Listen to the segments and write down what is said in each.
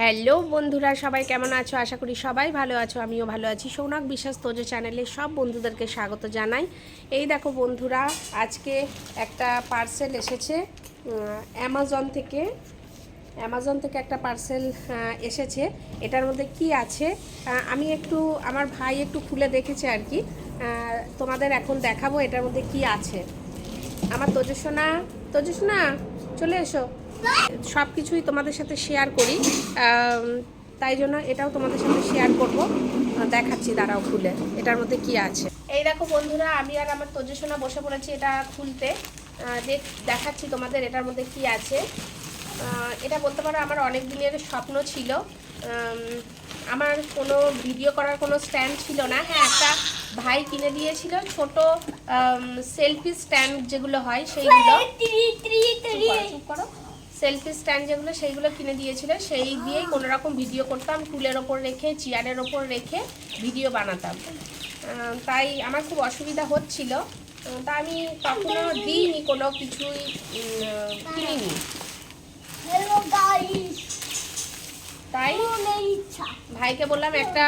Hello বন্ধুরা, সবাই কেমন আছো? আশা করি সবাই ভালো আছো, আমিও ভালো আছি। সৌনক বিশ্বাস তোজো চ্যানেলে সব বন্ধুদেরকে স্বাগত জানাই। এই দেখো বন্ধুরা, আজকে একটা পার্সেল এসেছে অ্যামাজন থেকে। অ্যামাজন থেকে একটা পার্সেল এসেছে। এটার মধ্যে কি আছে? আমি একটু, আমার ভাই একটু খুলে দেখেছে আর কি। তোমাদের এখন দেখাবো এটার মধ্যে কি আছে। আমার তোজস্বনা তোজস্বনা চলে এসো। সব কিছুই তোমাদের সাথে শেয়ার করি। তাই জন্য এটাও তোমাদের সাথে শেয়ার করব। দেখাচ্ছি দাঁড়াও খুলে। এটার মধ্যে কি আছে? এই দেখো বন্ধুরা আমি আর আমার তোজস্বনা বসে পড়েছি এটা খুলতে। দেখ দেখাচ্ছি তোমাদের এটার মধ্যে কি আছে। এটা বলতে পারো আমার অনেক দিনের স্বপ্ন ছিল। আমার কোনো ভিডিও করার কোনো স্ট্যান্ড ছিল না। হ্যাঁ একটা ভাই কিনে দিয়েছিল ছোট সেলফি স্ট্যান্ড যেগুলো হয় সেইগুলো। চুপ করো। সেলফি স্ট্যান্ড যেগুলো সেইগুলো কিনে দিয়েছিল। সেই দিয়েই কোনো রকম ভিডিও করতাম টুলের ওপর রেখে চেয়ারের ওপর রেখে ভিডিও বানাতাম। তাই আমার খুব অসুবিধা হচ্ছিল। তা আমি কখনো দিইনি কোনো কিছুই কিনিনি। তাই ভাইকে বললাম একটা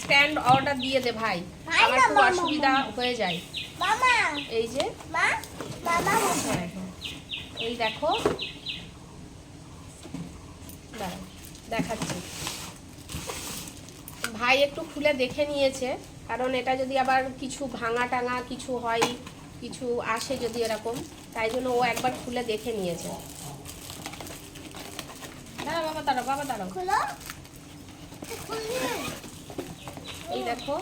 স্ট্যান্ড অর্ডার দিয়ে দে ভাই। আমার খুব অসুবিধা হয়ে যায়। এই যে। এই দেখো দাঁড়াও, দেখাচ্ছি। ভাই একটু খুলে দেখে নিয়েছে কারণ এটা যদি আবার কিছু ভাঙা টাঙা কিছু হয় কিছু আসে যদি এরকম তাই জন্য ও একবার খুলে দেখে নিয়েছে। দাঁড়া বাবা দাঁড়াও বাবা দাঁড়াও। এই দেখো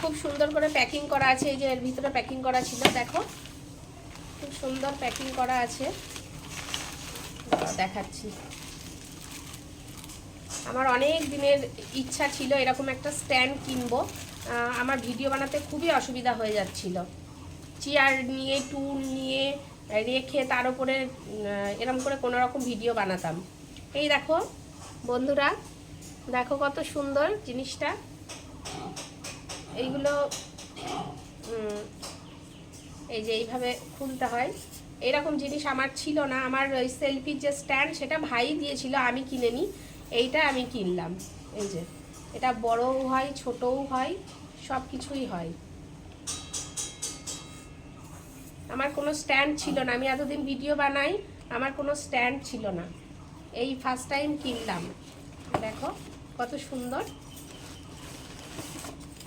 খুব সুন্দর করে প্যাকিং করা আছে এই যে এর ভিতরে প্যাকিং করা ছিল দেখো। খুব সুন্দর প্যাকিং করা আছে। দেখাচ্ছি। আমার অনেক দিনের ইচ্ছা ছিল এরকম একটা স্ট্যান্ড কিনবো। আমার ভিডিও বানাতে খুবই অসুবিধা হয়ে যাচ্ছিল। চেয়ার নিয়ে, টুল নিয়ে, রেখে তার উপরে এরম করে কোনো রকম ভিডিও বানাতাম। এই দেখো, বন্ধুরা, দেখো কত সুন্দর জিনিসটা। এইগুলো এই যে এইভাবে খুলতে হয়। এরকম জিনিস আমার ছিল না। আমার ওই সেলফির যে স্ট্যান্ড সেটা ভাই দিয়েছিল, আমি কিনে নিই এইটা আমি কিনলাম, এই যে। এটা বড়ও হয়, ছোটও হয় সব কিছুই হয়। আমার কোনো স্ট্যান্ড ছিল না, আমি এতদিন ভিডিও বানাই, আমার কোনো স্ট্যান্ড ছিল না। এই ফার্স্ট টাইম কিনলাম। দেখো, কত সুন্দর।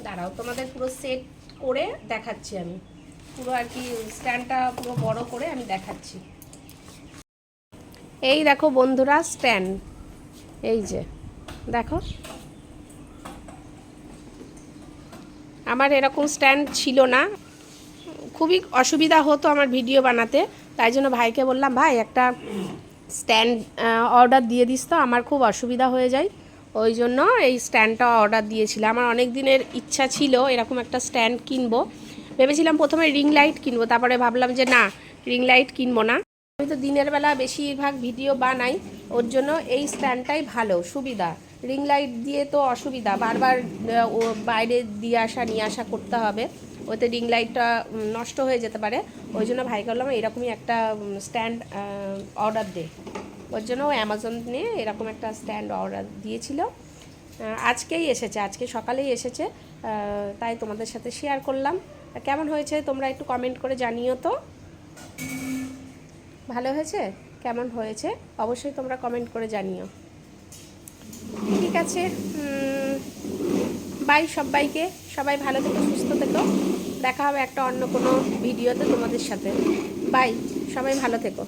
দাঁড়াও, তোমাদের পুরো সেট করে দেখাচ্ছি আমি। পুরো আর কি স্ট্যান্ডটা পুরো বড় করে আমি দেখাচ্ছি। এই দেখো বন্ধুরা, স্ট্যান্ড। এই যে, দেখো। আমার এরকম স্ট্যান্ড ছিল না। খুবই অসুবিধা হতো আমার ভিডিও বানাতে, তাই জন্য ভাইকে বললাম, ভাই, একটা স্ট্যান্ড অর্ডার দিয়ে দিস তো, আমার খুব অসুবিধা হয়ে যায়। ওই জন্য এই স্ট্যান্ডটা অর্ডার দিয়েছিলাম। আমার অনেক দিনের ইচ্ছা ছিল এরকম একটা স্ট্যান্ড কিনবো। ভেবেছিলাম প্রথমে রিং লাইট কিনবো, তারপরে ভাবলাম যে না রিং লাইট কিনবো না। আমি তো দিনের বেলা বেশিরভাগ ভিডিও বানাই, ওর জন্য এই স্ট্যান্ডটাই ভালো, সুবিধা। রিং লাইট দিয়ে তো অসুবিধা, বারবার ও বাইরে দিয়ে আসা, নিয়ে আসা করতে হবে। ওতে রিং লাইটটা নষ্ট হয়ে যেতে পারে। ওই জন্য ভাইকে বললাম, এরকমই একটা স্ট্যান্ড অর্ডার দে। ওর জন্য অ্যামাজন নিয়ে এরকম একটা স্ট্যান্ড অর্ডার দিয়েছিল। আজকেই এসেছে, আজকে সকালেই এসেছে। তাই তোমাদের সাথে শেয়ার করলাম। কেমন হয়েছে তোমরা একটু কমেন্ট করে জানিও তো। ভালো হয়েছে? কেমন হয়েছে? অবশ্যই তোমরা কমেন্ট করে জানিও। ঠিক আছে বাই সবাইকে। সবাই ভালো থেকো, সুস্থ থেকো। দেখা হবে একটা অন্য কোনো ভিডিওতে তোমাদের সাথে। বাই সবাই ভালো থেকো।